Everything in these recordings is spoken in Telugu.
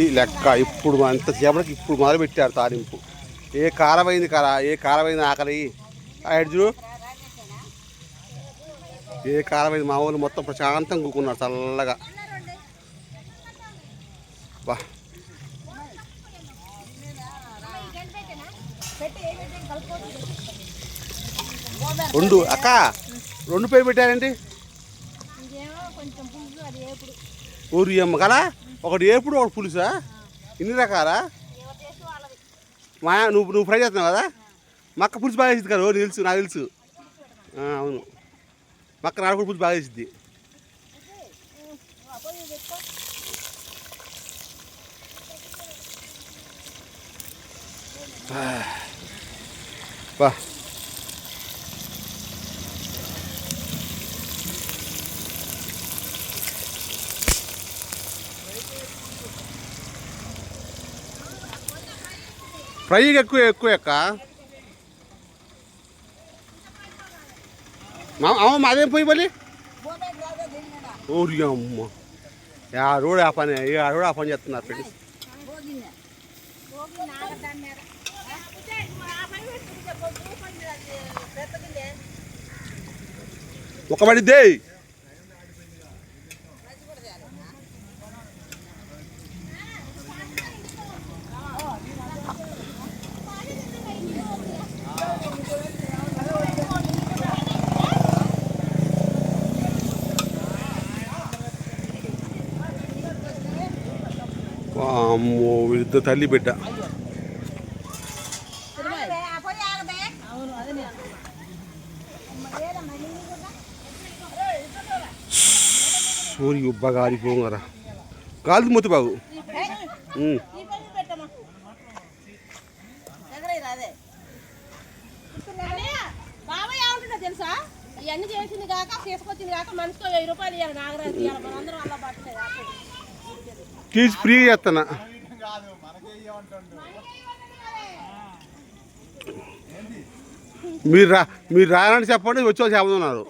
ఈ లెక్క ఇప్పుడు అంతసేపటికి ఇప్పుడు మొదలు పెట్టారు తాలింపు. ఏ కారమైంది కారా ఏ కారమైంది ఆకలి? చూడు. ఏ కారమైంది మా వాళ్ళు మొత్తం ప్రశాంతంగా కూకున్నారు చల్లగా. బా రెండు అక్క రెండు పేరు పెట్టారండి ఊరి అమ్మ కదా. ఒకటి ఏపుడు ఒకటి పులుసా? ఇన్ని రకాలా? మా నువ్వు నువ్వు ఫ్రై చేస్తున్నావు కదా? మక్క పులుసు బాగా చేసింది కదా ఓ తెలుసు నాకు తెలుసు. అవును. మక్క నాడు పులుసు బాగా చేసింది. బా. ఫ్రై ఎక్కువ ఎక్కువ ఎక్క మా అమ్మ అదేం పోయి బలి ఓరి అమ్మ. ఆ ఆ పని ఆ ఆ పని చేస్తున్నారు ఫ్రెండ్స్ ఒక పడిద్దే వీళ్ళిద్దరు తల్లి బిడ్డ. సూరి ఆగదే అవును అదే సూర్య ఉబ్బ గాలిపోగరా గాలి మొత్తి బాగు తెలుసా? ఇవన్నీ చేసింది కాక తీసుకొచ్చింది కాక మనిషికి వెయ్యి రూపాయలు ఇవ్వాలి నాగరాజు ఇవ్వాలి మనందరం అలా పట్టుతాయి తీసి ఫ్రీ చేస్తున్నా మీరు రా మీరు రాయాలని చెప్పండి వచ్చి వాళ్ళు చెబుతున్నారు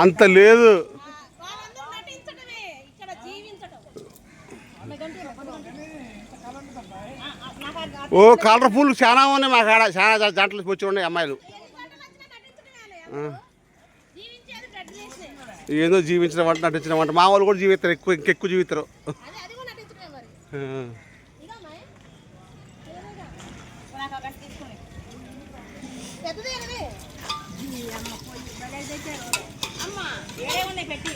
అంత లేదు. ఓ కలర్ఫుల్ చాలా ఉన్నాయి మా కాడ. చాలా జంటలు వచ్చి ఉన్నాయి అమ్మాయిలు. ఏదో జీవించడం అంటే నటించడం అంటే మా వాళ్ళు కూడా జీవిస్తారు ఎక్కువ ఇంకెక్కువ జీవిస్తారు. పెట్టి?